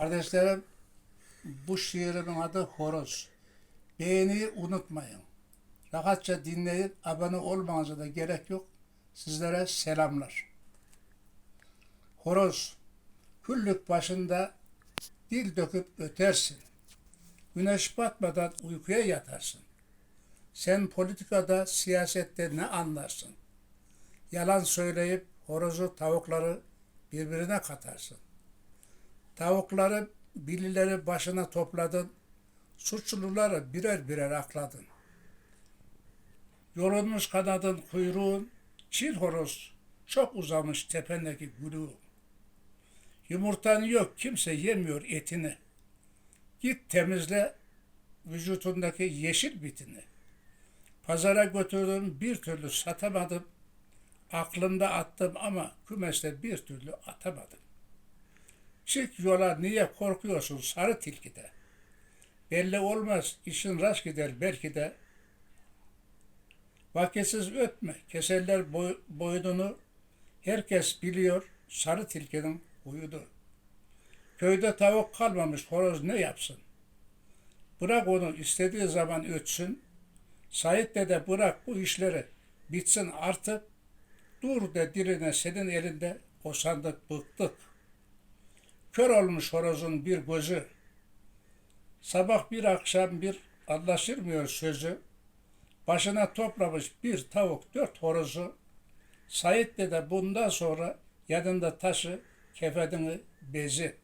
Kardeşlerim bu şiirimin adı Horoz. Beğeniyi unutmayın. Rahatça dinleyip abone olmanıza da gerek yok. Sizlere selamlar. Horoz, küllük başında dil döküp ötersin. Güneş batmadan uykuya yatarsın. Sen politikada, siyasette ne anlarsın? Yalan söyleyip horozu, tavukları birbirine katarsın. Tavukları, bilileri başına topladın, suçluları birer birer akladın. Yolunmuş kanadın kuyruğun, çil horoz, çok uzamış tependeki gülüğün. Yumurtan yok, kimse yemiyor etini. Git temizle vücutundaki yeşil bitini. Pazara götürdüm, bir türlü satamadım. Aklımda attım ama kümeste bir türlü atamadım. Çık yola niye korkuyorsun sarı tilkide? Belli olmaz, işin rast gider belki de. Vakitsiz ötme, keserler boy, boynunu. Herkes biliyor sarı tilkinin huyunu. Köyde tavuk kalmamış, horoz ne yapsın? Bırak onu istediği zaman ötsün. Sait dede bırak bu işleri bitsin artık. Dur de diline senin elinde o sandık bıktık. Kör olmuş horozun bir gözü. Sabah bir akşam bir anlaşılmıyor sözü. Başına toplamış bir tavuk dört horozu. Sait dede bundan sonra yanında taşı kefedini bezi.